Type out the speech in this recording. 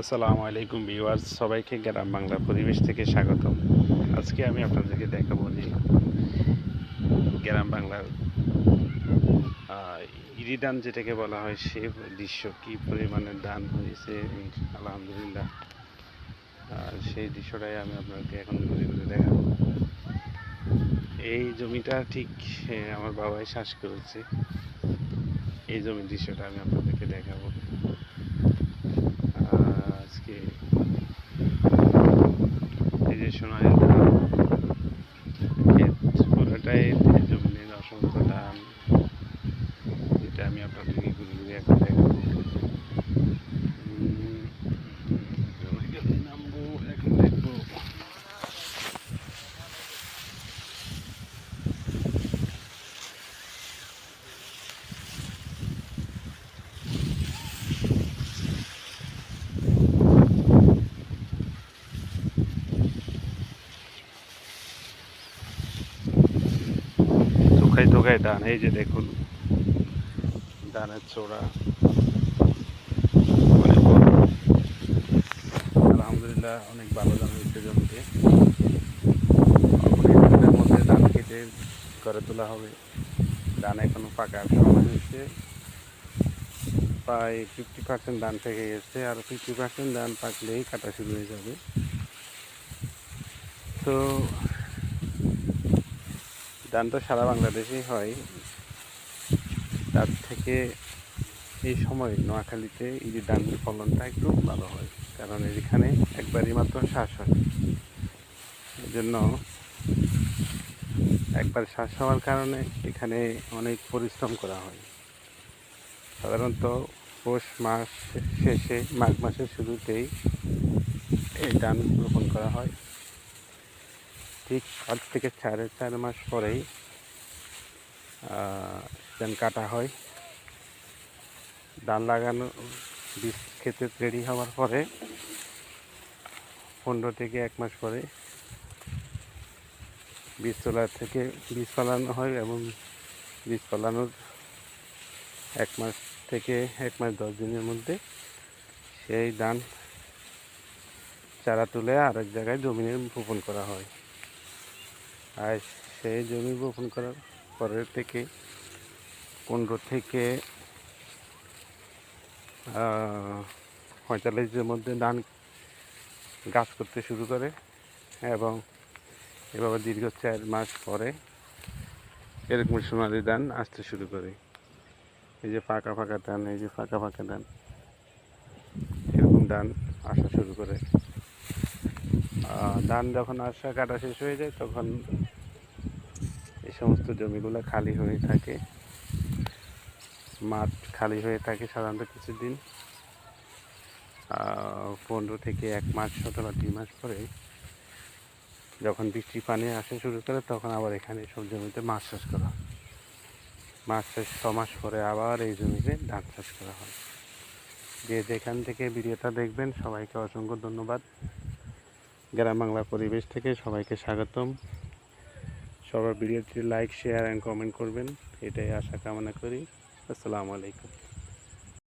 আসসালামু আলাইকুম ভিউয়ার্স, সবাইকে গ্রাম বাংলা পরিবেশ থেকে স্বাগতম। আজকে আমি আপনাদেরকে দেখাবো যে গ্রাম বাংলার ইরি ধান যেটাকে বলা হয়, সে দৃশ্য কি পরিমাণে ধান হয়েছে, আলহামদুলিল্লাহ। আর সেই দৃশ্যটাই আমি আপনাদেরকে এখন ঘুরে ঘুরে দেখাবো। এই জমিটা ঠিক আমার বাবাই চাষ করেছে। এই জমির দৃশ্যটা আমি আপনাদেরকে দেখাবো আহ, আজকে এই যে সোনালি ধান ক্ষেত পুরোটাই জমিনের অসংখ্য ধান যেটা আমি আপনাদেরকে ঘুরে ঘুরে এখন দেখাবো উম, জমি গেলে নামবো এখন দেখব থোকায় ধান, এই যে দেখুন। ধানের চোড়া অনেক আলহামদুলিল্লাহ, অনেক ভালো ধান হয়েছে জমিতে। কিছুদিনের মধ্যে ধান কেটে করে তোলা হবে। ধান এখনও পাকার সময় হয়েছে। প্রায় ফিফটি পার্সেন্ট ধান থেকে গেছে আর ফিফটি পার্সেন্ট ধান পাকলেই কাটা শুরু হয়ে যাবে। তো ধান তো সারা বাংলাদেশেই হয়। তার থেকে এই সময় নোয়াখালীতে এই যে ধানের ফলনটা একটু ভালো হয়। কারণ এখানে একবারই মাত্র শ্বাস হয়। এই জন্য একবার শ্বাস হওয়ার কারণে এখানে অনেক পরিশ্রম করা হয়। সাধারণত পৌষ মাস শেষে, মাঘ মাসের শুরুতেই এই ধান রোপণ করা হয়। ঠিক পাঁচ থেকে চার চার মাস পরেই ধান কাটা হয়। ধান লাগানো, বীজ খেতে রেডি হওয়ার পরে, পনেরো থেকে এক মাস পরে বীজ তোলা থেকে বীজ ফলানো হয় এবং বীজ ফলানোর এক মাস থেকে এক মাস দশ দিনের মধ্যে সেই ধান চারা তুলে আরেক জায়গায় জমিনে রোপণ করা হয়। আর সেই জমি বপন করার পরের থেকে পনেরো থেকে পঁয়তাল্লিশ দিনের মধ্যে ধান গাছ করতে শুরু করে এবং এভাবে দীর্ঘ চার মাস পরে এরকম সোনালি ধান আসতে শুরু করে। এই যে ফাঁকা ফাঁকা ধান, এই যে ফাঁকা ফাঁকা ধান, এরকম ধান আসা শুরু করে। ধান যখন আসা কাটা শেষ হয়ে যায়, তখন এই সমস্ত জমিগুলো খালি হয়ে থাকে। মাঠ খালি হয়ে থাকে সাধারণত কিছুদিন। পনেরো থেকে এক মাস অথবা দুই মাস পরে যখন বৃষ্টি পানি আসা শুরু করে, তখন আবার এখানে সব জমিতে মাছ চাষ করা হয়। মাছ চাষ ছ মাস পরে আবার এই জমিতে ধান চাষ করা হয়। যে যেখান থেকে ভিডিওটা দেখবেন, সবাইকে অসংখ্য ধন্যবাদ। গ্রাম বাংলা পরিবেশ থেকে সবাইকে স্বাগতম। সবার ভিডিওটি লাইক শেয়ার অ্যান্ড কমেন্ট করবেন। এটাই আশা কামনা করি। আসসালামু আলাইকুম।